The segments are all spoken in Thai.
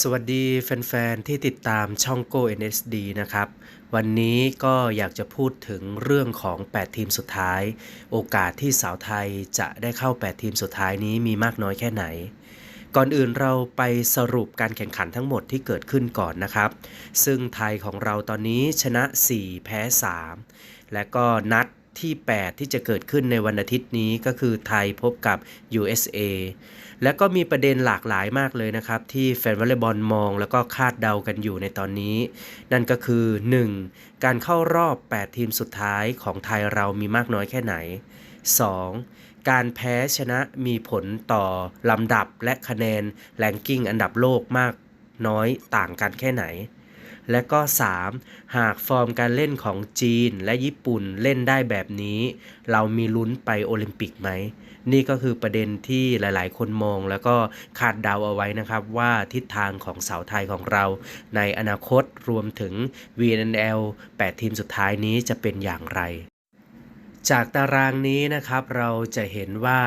สวัสดีแฟนๆ ที่ติดตามช่อง Go NSD นะครับ วันนี้ก็อยากจะพูดถึงเรื่องของ 8 ทีมสุดท้าย โอกาสที่สาวไทยจะได้เข้า 8 ทีมสุดท้ายนี้มีมากน้อยแค่ไหน ก่อนอื่นเราไปสรุปการแข่งขันทั้งหมดที่เกิดขึ้นก่อนนะครับ ซึ่งไทยของเราตอนนี้ชนะ 4 แพ้ 3 และก็นัดที่ 8 ที่จะเกิดขึ้นในวันอาทิตย์นี้ก็คือไทยพบกับ USA แล้วก็มีประเด็นหลากหลายมากเลยนะครับ ที่แฟนวอลเลย์บอลมองแล้วก็คาดเดากันอยู่ในตอนนี้ นั่นก็คือ 1. การเข้ารอบ 8 ทีมสุดท้ายของไทยเรามีมากน้อยแค่ไหน 2. การแพ้ชนะมีผลต่อลำดับและคะแนนแรงกิ้งอันดับโลกมากน้อยต่างกันแค่ไหน และก็ 3. หากฟอร์มการเล่นของจีนและญี่ปุ่นเล่นได้แบบนี้ เรามีลุ้นไปโอลิมปิกไหม นี่ก็คือประเด็นที่หลายๆ คนมองแล้วก็คาดเดาเอาไว้นะครับ ว่าทิศทางของสาวไทยของเรา ในอนาคตรวมถึง VNL 8 ทีมสุดท้ายนี้จะเป็นอย่างไรจากตารางนี้นะครับเราจะเห็นว่า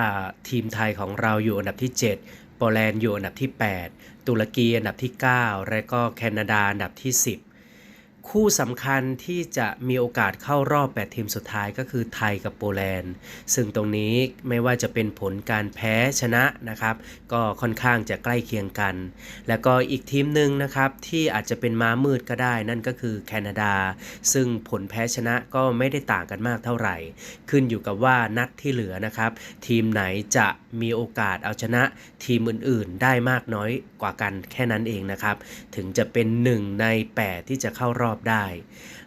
ทีมไทยของเราอยู่อันดับที่ 7 โปแลนด์อยู่อันดับที่ 8 ตุรกีอันดับที่ 9 และก็แคนาดาอันดับที่ 10 คู่สำคัญที่จะมีโอกาสเข้ารอบ 8 ทีมสุดท้ายก็คือไทยกับโปแลนด์ ซึ่งตรงนี้ไม่ว่าจะเป็นผลการแพ้ชนะนะครับ ก็ค่อนข้างจะใกล้เคียงกัน แล้วก็อีกทีมหนึ่งนะครับที่อาจจะเป็นม้ามืดก็ได้นั่นก็คือแคนาดา ซึ่งผลแพ้ชนะก็ไม่ได้ต่างกันมากเท่าไหร่ ขึ้นอยู่กับว่านัดที่เหลือนะครับ ทีมไหนจะมีโอกาสเอาชนะทีมอื่นๆ ได้มากน้อยกว่ากันแค่นั้นเองนะครับ ถึงจะเป็น 1 ใน 8 ที่จะเข้ารอบอบได้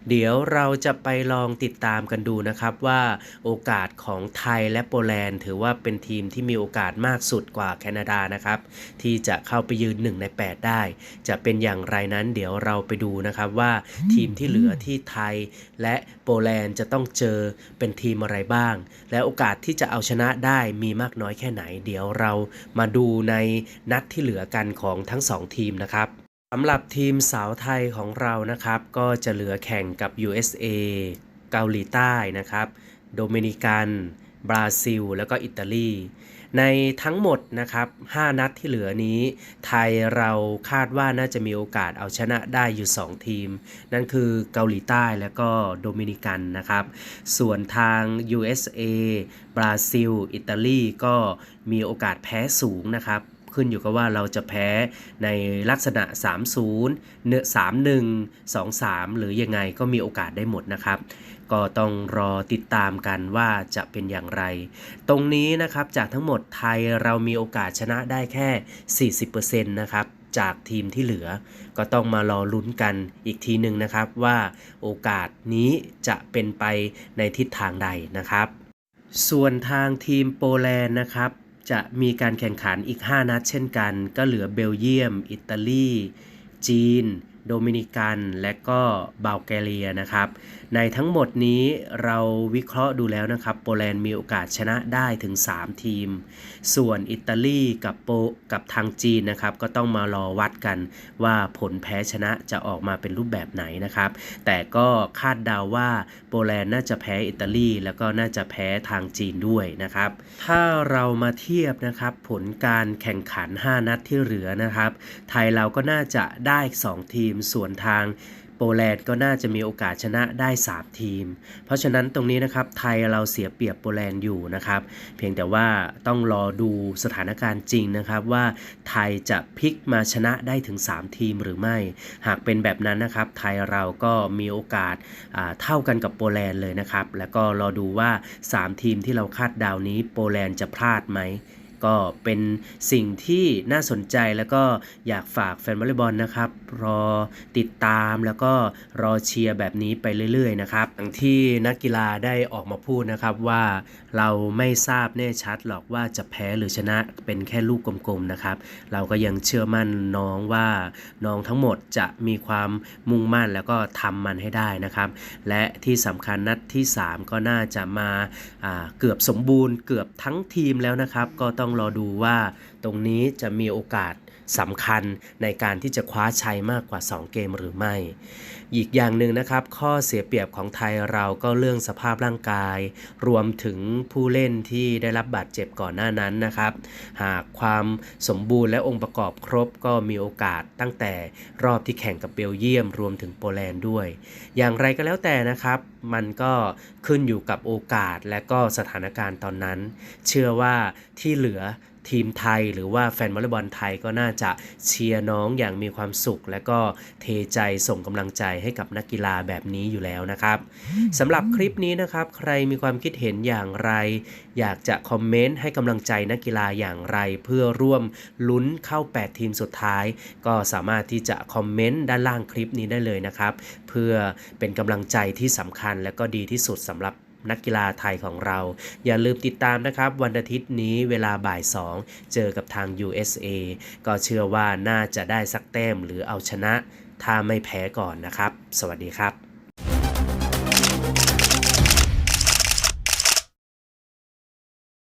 เดี๋ยวเราจะไปลองติดตามกันดูนะครับว่าโอกาสของไทยและโปแลนด์ ถือว่าเป็นทีมที่มีโอกาสมากสุดกว่าแคนาดานะครับ ที่จะเข้าไปยืน 1 ใน 8 ได้ จะเป็นอย่างไรนั้นเดี๋ยวเราไปดูนะครับว่าทีมที่เหลือที่ไทยและโปแลนด์จะต้องเจอเป็นทีมอะไรบ้าง และโอกาสที่จะเอาชนะได้มีมากน้อยแค่ไหน เดี๋ยวเรามาดูในนัดที่เหลือกันของทั้ง 2 ทีมนะครับ สำหรับทีมสาวไทยของเรานะครับ ก็จะเหลือแข่งกับ USA เกาหลีใต้นะครับ โดมินิกัน บราซิล แล้วก็อิตาลี ในทั้งหมดนะครับ 5 นัดที่เหลือนี้ ไทยเราคาดว่าน่าจะมีโอกาสเอาชนะได้อยู่ 2 ทีม นั่นคือเกาหลีใต้และก็โดมินิกันนะครับ ส่วนทาง USA บราซิล อิตาลีก็มีโอกาสแพ้สูงนะครับ ขึ้นอยู่กับว่าเราจะแพ้ในลักษณะ 3-0เนื้อ3-1 2-3 หรือยังไงก็มีโอกาสได้หมดนะครับ ก็ต้องรอติดตามกันว่าจะเป็นอย่างไร ตรงนี้นะครับจากทั้งหมดไทยเรามีโอกาสชนะได้แค่ 40%นะครับจากทีมที่เหลือ ก็ต้องมารอลุ้นกันอีกทีหนึ่งนะครับว่าโอกาสนี้จะเป็นไปในทิศทางใดนะครับ ส่วนทางทีมโปแลนด์นะครับ จะมีการแข่งขันอีก 5 นัดเช่นกัน ก็เหลือเบลเยียม อิตาลี จีน โดมินิกัน และก็บัลแกเรียนะครับ ในทั้งหมดนี้เราวิเคราะห์ดูแล้วนะครับ โปแลนด์มีโอกาสชนะได้ถึง 3 ทีม ส่วนอิตาลีกับโปกับทางจีนนะครับ ก็ต้องมารอวัดกันว่าผลแพ้ชนะจะออกมาเป็นรูปแบบไหนนะครับ แต่ก็คาดเดาว่าโปแลนด์น่าจะแพ้อิตาลีแล้วก็น่าจะแพ้ทางจีนด้วยนะครับ ถ้าเรามาเทียบนะครับผลการแข่งขัน 5 นัดที่เหลือนะครับ ไทยเราก็น่าจะได้ 2 ทีมส่วนทางโปแลนด์ก็น่าจะมีโอกาสชนะได้ 3 ทีม เพราะฉะนั้นตรงนี้นะครับไทยเราเสียเปรียบโปแลนด์อยู่นะครับ เพียงแต่ว่าต้องรอดูสถานการณ์จริงนะครับว่าไทยจะพลิกมาชนะได้ถึง 3 ทีมหรือไม่ หากเป็นแบบนั้นนะครับ ไทยเราก็มีโอกาสเท่ากันกับโปแลนด์เลยนะครับ แล้วก็รอดูว่า 3 ทีมที่เราคาดดาวนี้โปแลนด์จะพลาดไหม ก็เป็นสิ่งที่น่าสนใจแล้วก็อยากฝากแฟนวอลเลย์บอลนะครับ รอติดตามแล้วก็รอเชียร์แบบนี้ไปเรื่อยๆนะครับอย่างที่นักกีฬาได้ออกมาพูดนะครับว่าเราไม่ทราบแน่ชัดหรอกว่าจะแพ้หรือชนะเป็นแค่ลูกกลมๆนะครับ เราก็ยังเชื่อมั่นน้องว่าน้องทั้งหมดจะมีความมุ่งมั่นแล้วก็ทำมันให้ได้นะครับ และที่สำคัญนัดที่ 3 ก็น่าจะมาเกือบสมบูรณ์เกือบทั้งทีมแล้วนะครับ ก็ต้องต้องรอดูว่าตรงนี้จะมีโอกาส สำคัญในการที่จะคว้าชัยมากกว่า 2 เกมหรือไม่ อีกอย่างหนึ่งนะครับ ข้อเสียเปรียบของไทยเราก็เรื่องสภาพร่างกาย รวมถึงผู้เล่นที่ได้รับบาดเจ็บก่อนหน้านั้นนะครับ หากความสมบูรณ์และองค์ประกอบครบก็มีโอกาสตั้งแต่รอบที่แข่งกับเบลเยียม รวมถึงโปแลนด์ด้วย อย่างไรก็แล้วแต่นะครับ มันก็ขึ้นอยู่กับโอกาสและก็สถานการณ์ตอนนั้น เชื่อว่าที่เหลือ ทีมไทยหรือว่าแฟนวอลเลย์บอลไทยก็น่าจะเชียร์น้องอย่างมีความสุข และก็เทใจส่งกำลังใจให้กับนักกีฬาแบบนี้อยู่แล้วนะครับสำหรับคลิปนี้นะครับ ใครมีความคิดเห็นอย่างไร อยากจะคอมเมนต์ให้กำลังใจนักกีฬาอย่างไร เพื่อร่วมลุ้นเข้า 8 ทีมสุดท้าย ก็สามารถที่จะคอมเมนต์ด้านล่างคลิปนี้ได้เลยนะครับ เพื่อเป็นกำลังใจที่สำคัญและก็ดีที่สุดสำหรับ นักกีฬาไทยของเรา อย่าลืมติดตามนะครับ วันอาทิตย์นี้เวลาบ่าย 2 เจอกับทาง USA ก็เชื่อว่าน่าจะได้สักแต้มหรือเอาชนะ ถ้าไม่แพ้ก่อนนะครับ สวัสดีครับ